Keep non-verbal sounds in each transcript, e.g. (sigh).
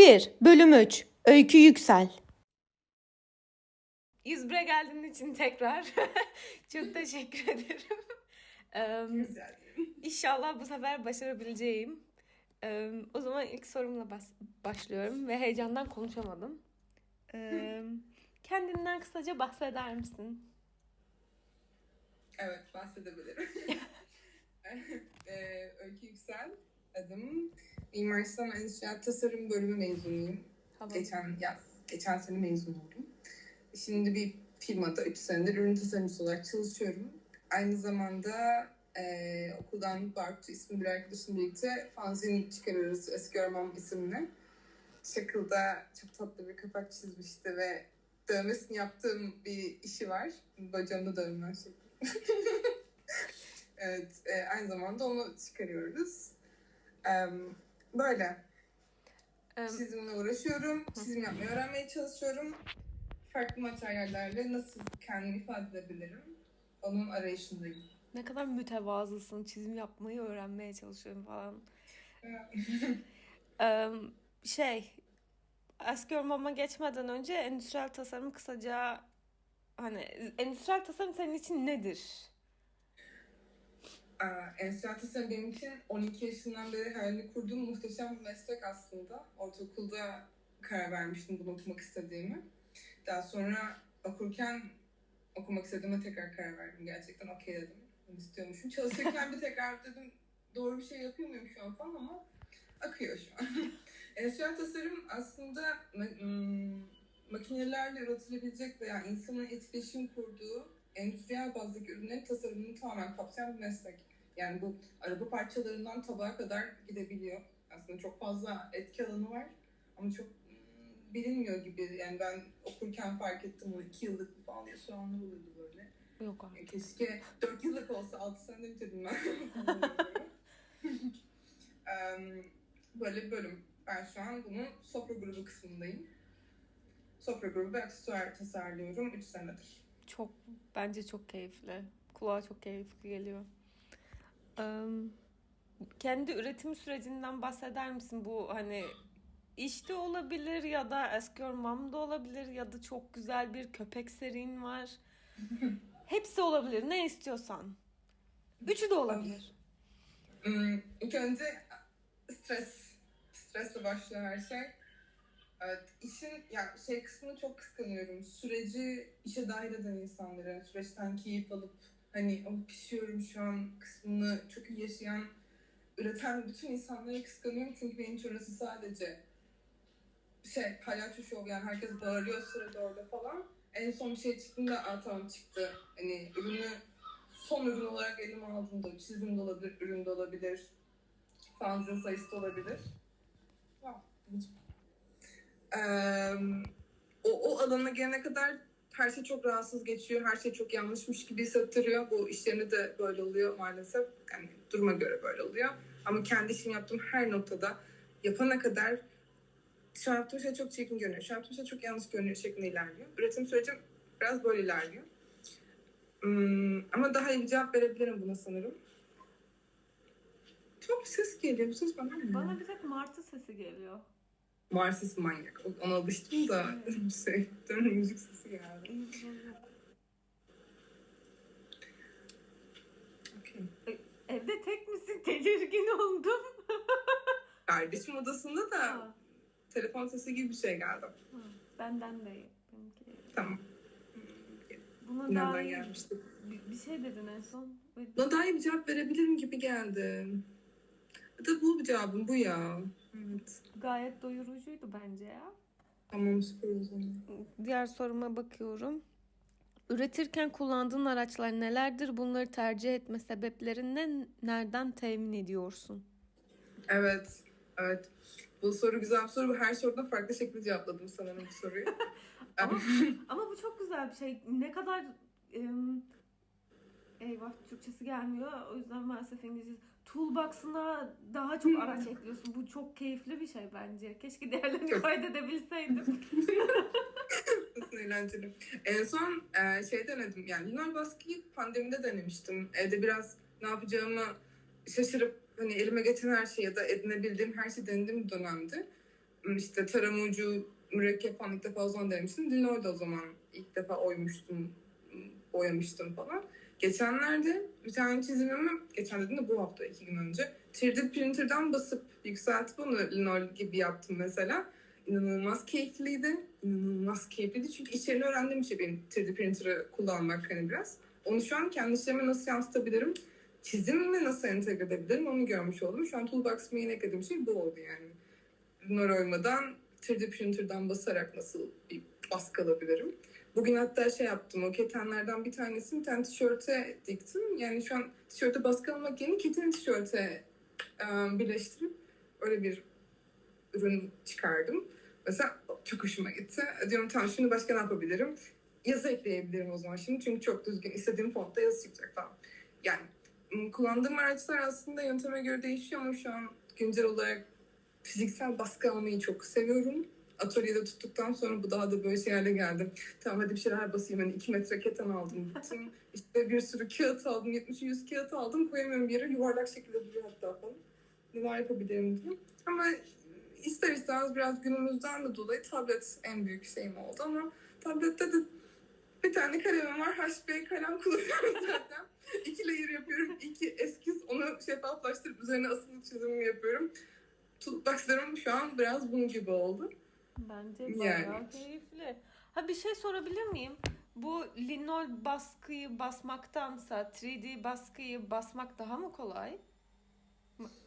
101 Bölüm 3 Öykü Yüksel 101'e geldiğin için tekrar (laughs) çok teşekkür ederim. Em, İnşallah bu sefer başarabileceğim. Ee, o zaman ilk sorumla bas- başlıyorum ve heyecandan konuşamadım. Ee, kendinden kısaca bahseder misin? Evet, bahsedebilirim. (laughs) (laughs) ee, Öykü Yüksel adım. Mimar Sinan Endüstriyel Tasarım bölümü mezunuyum. Tamam. Geçen yaz, geçen sene mezun oldum. Şimdi bir firmada 3 senedir ürün tasarımcısı olarak çalışıyorum. Aynı zamanda e, okuldan Bartu ismi bir arkadaşımla birlikte fanzin çıkarıyoruz Eski Orman isimli. Şakıl'da çok tatlı bir kapak çizmişti ve dövmesini yaptığım bir işi var. Bacağımda dövme var (laughs) evet, e, aynı zamanda onu çıkarıyoruz. Em, böyle. Ee, Çizimle uğraşıyorum. Çizim yapmayı öğrenmeye çalışıyorum. Farklı materyallerle nasıl kendimi ifade edebilirim? Onun arayışındayım. ne kadar mütevazısın. Çizim yapmayı öğrenmeye çalışıyorum falan. (laughs) Ee, şey, eski ormama geçmeden önce endüstriyel tasarım kısaca hani endüstriyel tasarım senin için nedir? Endüstriyel tasarım benim için 12 yaşından beri hayalini kurduğum muhteşem bir meslek aslında. Ortaokulda karar vermiştim bunu okumak istediğimi. Daha sonra okurken okumak istediğime tekrar karar verdim. Gerçekten okey dedim. Bunu istiyormuşum. Çalışırken bir tekrar dedim doğru bir şey yapıyor muyum şu an falan ama akıyor şu an. (laughs) Endüstriyel tasarım aslında ma- makinelerle üretilebilecek veya insanın etkileşim kurduğu endüstriyel bazdaki ürünlerin tasarımını tamamen kapsayan bir meslek. Yani bu araba parçalarından tabağa kadar gidebiliyor. Aslında çok fazla etki alanı var ama çok hmm, bilinmiyor gibi. Yani ben okurken fark ettim o iki yıllık mı falan diye soranlar oluyordu böyle. Yok E, artık. Keşke dört yıllık olsa altı senede bitirdim ben. (laughs) Böyle bir bölüm. Ben şu an bunun sofra grubu kısmındayım. Sofra grubu ve aksesuar tasarlıyorum 3 senedir. Çok bence çok keyifli. Kulağa çok keyifli geliyor. Eee, kendi üretim sürecinden bahseder misin? Bu hani işte olabilir ya da eski ormamda olabilir ya da çok güzel bir köpek serin var. (laughs) Hepsi olabilir. Ne istiyorsan. Üçü de olabilir. Hmm, İlk önce stres. Stresle başlıyor her şey. Evet, işin ya şey kısmını çok kıskanıyorum. Süreci işe dahil eden insanları, süreçten keyif alıp hani o pişiyorum şu an kısmını çok iyi yaşayan, üreten bütün insanları kıskanıyorum. Çünkü benim için orası sadece şey palyaço şov yani herkes bağırıyor sırada orada falan. En son bir şey çıktığında aa çıktı. Hani ürünü son ürün olarak elime aldığımda çizim de olabilir, ürün de olabilir. Fanzin sayısı da olabilir. Wow. Eee, o, o alana gelene kadar her şey çok rahatsız geçiyor. Her şey çok yanlışmış gibi hissettiriyor. Bu işlerinde de böyle oluyor maalesef. Yani duruma göre böyle oluyor. Ama kendi işimi yaptığım her noktada yapana kadar şu yaptığım şey çok çirkin görünüyor. Şu yaptığım şey çok yanlış görünüyor şeklinde ilerliyor. Üretim sürecim biraz böyle ilerliyor. Hmm, ama daha iyi bir cevap verebilirim buna sanırım. Çok ses geliyor. Bu ses bana mı? Bana bir tek martı sesi geliyor. Marsis manyak. Ona alıştım da (laughs) şey, müzik sesi geldi. Okay. Evde tek misin? (laughs) Tedirgin oldum. (laughs) Kardeşim odasında da Ha, telefon sesi gibi bir şey geldi. ha. Benden de benimki. Tamam. Buna Nereden dair gelmişti? bir, bir şey dedin en son. Buna daha iyi bir cevap verebilirim gibi geldi. Da bu cevabım bu ya. Evet. Gayet doyurucuydu bence ya. Tamam süper o zaman. Diğer soruma bakıyorum. Üretirken kullandığın araçlar nelerdir? Bunları tercih etme sebeplerini ne, nereden temin ediyorsun? Evet. Evet. Bu soru güzel bir soru. Her soruda farklı şekilde cevapladım sanırım bu soruyu. (laughs) Ama, ama bu çok güzel bir şey. Ne kadar em, eyvah Türkçesi gelmiyor. O yüzden maalesef İngilizce. Toolbox'ına daha çok araç ekliyorsun. Bu çok keyifli bir şey bence. Keşke diğerlerini Çok. kaydedebilseydim. (laughs) (laughs) Nasıl eğlenceli. En son e, şey denedim yani Yunan baskıyı pandemide denemiştim. Evde biraz ne yapacağımı şaşırıp hani elime geçen her şeyi ya da edinebildiğim her şeyi denediğim bir dönemdi. işte tarama ucu mürekkep falan ilk defa o zaman denemiştim. Da o zaman ilk defa oymuştum, boyamıştım falan. Geçenlerde bir tane çizimimi, geçen dediğim de bu hafta iki gün önce 3D printer'dan basıp yükseltip onu linoy gibi yaptım mesela. İnanılmaz keyifliydi. İnanılmaz keyifliydi çünkü içeriğini öğrendiğim şey benim 3D printer'ı kullanmak hani biraz. Onu şu an kendi işlerime nasıl yansıtabilirim? Çizimle nasıl entegre edebilirim onu görmüş oldum. Şu an Toolbox'ıma yeni eklediğim şey bu oldu yani. Linoy oymadan 3D printer'dan basarak nasıl bir baskı alabilirim? Bugün hatta şey yaptım. O ketenlerden bir tanesini bir tane tişörte diktim. Yani şu an tişörte baskı almak yerine keten tişörte e, birleştirip öyle bir ürün çıkardım. Mesela çok hoşuma gitti. Diyorum tamam şimdi başka ne yapabilirim? Yazı ekleyebilirim o zaman şimdi. Çünkü çok düzgün istediğim fontta yazı çıkacak falan. Yani kullandığım araçlar aslında yönteme göre değişiyor ama şu an güncel olarak fiziksel baskı almayı çok seviyorum. Atölyede tuttuktan sonra bu daha da böyle şeylerle geldim. Tamam hadi bir şeyler basayım. Hani iki metre keten aldım. Gittim. (laughs) İşte bir sürü kağıt aldım. 70-100 kağıt aldım. Koyamıyorum bir yere. Yuvarlak şekilde duruyor hatta falan. Neler yapabilirim diye. Ama ister istemez biraz günümüzden de dolayı tablet en büyük şeyim oldu ama tablette de bir tane kalemim var. HB kalem kullanıyorum (laughs) zaten. İki layer yapıyorum. iki eskiz. Onu şeffaflaştırıp üzerine asılı çizimimi yapıyorum. Toolbox'larım şu an biraz bunun gibi oldu. Bence Yani. bayağı keyifli. Ha bir şey sorabilir miyim? Bu linol baskıyı basmaktansa 3D baskıyı basmak daha mı kolay?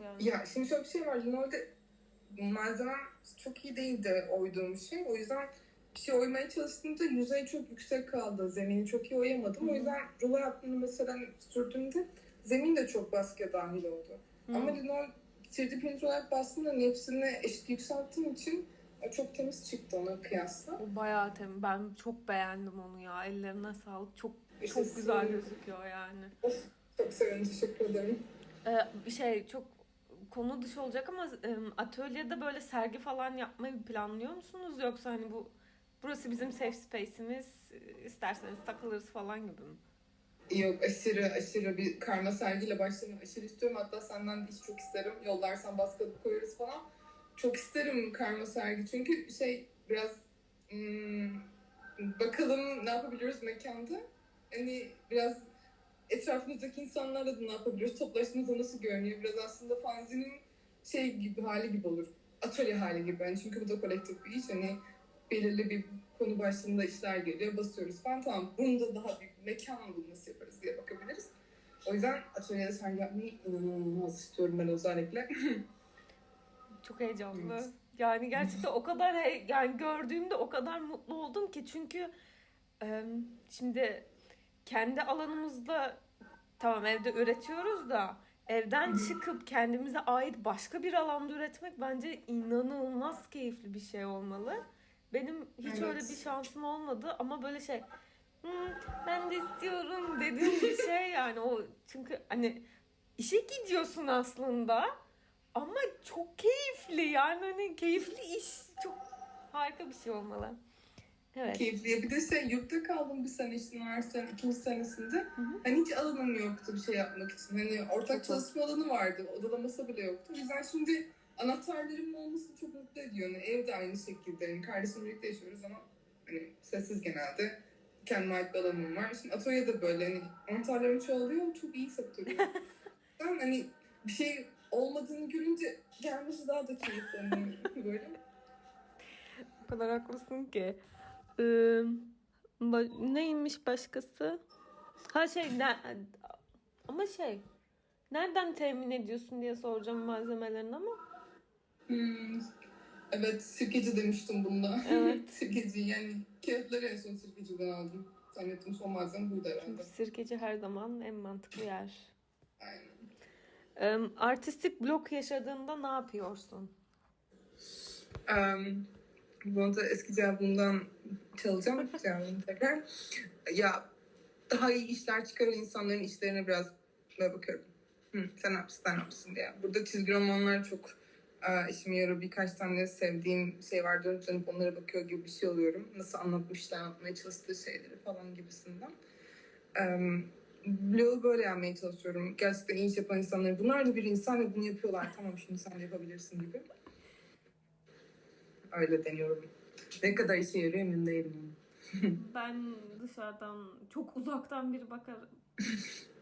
Yani. Ya şimdi şöyle bir şey var. Linol'de malzemem çok iyi değildi oyduğum şey. O yüzden bir şey oymaya çalıştığımda yüzey çok yüksek kaldı. Zemini çok iyi oyamadım. Hı O yüzden rulo yaptığımda mesela sürdüğümde zemin de çok baskıya dahil oldu. Hı. Ama linol 3D printer olarak bastığımda hepsini eşit yükselttiğim için çok temiz çıktı ona kıyasla. O bayağı tem. Ben çok beğendim onu ya. Ellerine sağlık. Çok çok Yaşasın. güzel gözüküyor yani. Çok sevindim. Teşekkür ederim. Ee, şey çok konu dışı olacak ama e, atölyede böyle sergi falan yapmayı planlıyor musunuz yoksa hani bu burası bizim safe space'imiz e, isterseniz takılırız falan gibi mi? Yok aşırı aşırı bir karma sergiyle başlamayı aşırı istiyorum. Hatta senden de iş çok isterim. Yollarsan baskı koyarız falan. Çok isterim karma sergi. Çünkü şey biraz hmm, bakalım ne yapabiliyoruz mekanda. Hani biraz etrafımızdaki insanlarla da ne yapabiliyoruz? Toplaştığımızda nasıl görünüyor? Biraz aslında fanzinin şey gibi hali gibi olur. Atölye hali gibi. Yani çünkü bu da kolektif bir iş. Hani belirli bir konu başlığında işler geliyor. Basıyoruz falan. Tamam bunu da daha büyük mekan nasıl yaparız diye bakabiliriz. O yüzden atölyede sergi yapmayı inanılmaz istiyorum ben özellikle. (laughs) Çok heyecanlı. Evet. Yani gerçekten o kadar he- yani gördüğümde o kadar mutlu oldum ki çünkü e, şimdi kendi alanımızda tamam evde üretiyoruz da evden çıkıp kendimize ait başka bir alanda üretmek bence inanılmaz keyifli bir şey olmalı. Benim hiç Evet. öyle bir şansım olmadı ama böyle şey "Hmm, ben de istiyorum dediğim bir şey yani o çünkü hani işe gidiyorsun aslında ama çok keyifli yani hani keyifli iş çok harika bir şey olmalı. Evet. Keyifli. Bir de şey yurtta kaldım bir sene işte üniversitenin ikinci senesinde. hı. Hani hiç alanım yoktu bir şey yapmak için. Hani ortak Çok çalışma alanı vardı. Odada masa bile yoktu. O yüzden şimdi anahtarlarımın olması çok mutlu ediyor. Yani evde aynı şekilde. Yani kardeşimle birlikte yaşıyoruz ama hani sessiz genelde. Kendime ait bir alanım var. Şimdi atölyede böyle hani anahtarlarım çoğalıyor. Çok iyi hissettiriyor. (laughs) ben hani bir şey olmadığını görünce gelmesi daha da keyifli. Hani böyle. O kadar haklısın ki. Ee, ba- neymiş başkası? Ha şey ne, ama şey nereden temin ediyorsun diye soracağım malzemelerini ama Hmm, Evet, sirkeci demiştim bunda. Evet. (laughs) sirkeci yani kağıtları en son sirkeciden aldım. Zannettim son malzeme buydu herhalde. çünkü sirkeci her zaman en mantıklı yer. Aynen. Artistik blok yaşadığında ne yapıyorsun? Um, bunu da eski cevabımdan çalacağım. (laughs) cevabını tekrar. Ya daha iyi işler çıkaran insanların işlerine biraz böyle bakıyorum. Hı, sen yapsın, sen yapsın diye. Burada çizgi romanlar çok e, işime yarıyor. Birkaç tane sevdiğim şey var. Dönüp dönüp onlara bakıyor gibi bir şey oluyorum. Nasıl anlatmışlar, anlatmaya çalıştığı şeyleri falan gibisinden. Um, Blog'u böyle yapmaya çalışıyorum. Gerçekten iyi iş yapan insanların. Bunlar da bir insan ve bunu yapıyorlar. Tamam şimdi sen de yapabilirsin gibi. öyle deniyorum. Ne kadar işe yarıyor emin değilim. (laughs) Ben dışarıdan çok uzaktan biri bakar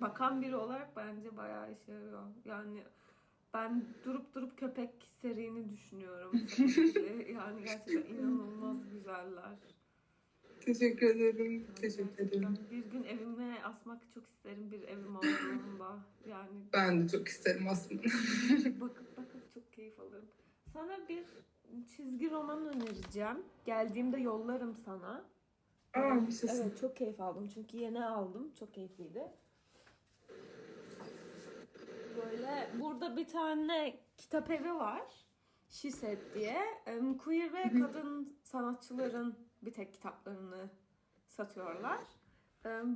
bakan biri olarak bence bayağı işe yarıyor. Yani ben durup durup köpek serini düşünüyorum. (laughs) yani gerçekten inanılmaz güzeller. Teşekkür ederim. Teşekkür ederim. Bir gün evime asmak çok isterim bir evim olduğunda. Yani (laughs) Ben de çok isterim aslında. (laughs) bakıp bakıp çok keyif alırım. Sana bir çizgi roman önereceğim. Geldiğimde yollarım sana. Aa, yaşasın. Evet çok keyif aldım çünkü yeni aldım. Çok keyifliydi. Böyle burada bir tane kitap evi var. Said diye. Em, Queer ve kadın sanatçıların bir tek kitaplarını satıyorlar.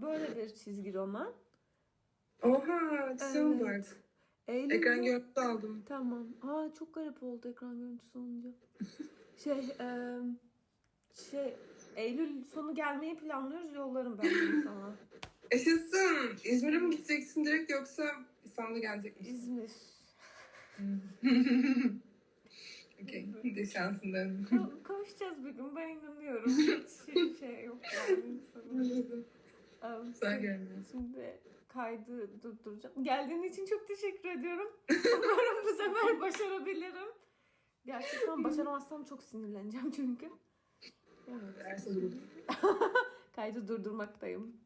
Böyle bir çizgi roman. Oha, Silver. Evet. Eylül Ekran görüntüsü aldım. Tamam. Aa çok garip oldu ekran görüntüsü olunca. (laughs) şey, em, şey Eylül sonu gelmeyi planlıyoruz. Yollarım ben sana. (laughs) Yaşasın. İzmir'e mi gideceksin direkt yoksa İstanbul'a gelecek misin? İzmir. (laughs) Okey. De şansın derim. Ka- kavuşacağız bir gün ben inanıyorum. Hiç şey, (laughs) şey yok yani. sanırım. Em, Güzel geldi. Şimdi kaydı durduracağım. Geldiğin için çok teşekkür ediyorum. Umarım bu sefer (laughs) başarabilirim. Gerçekten başaramazsam çok sinirleneceğim çünkü. Evet. (laughs) Kaydı durdurmaktayım.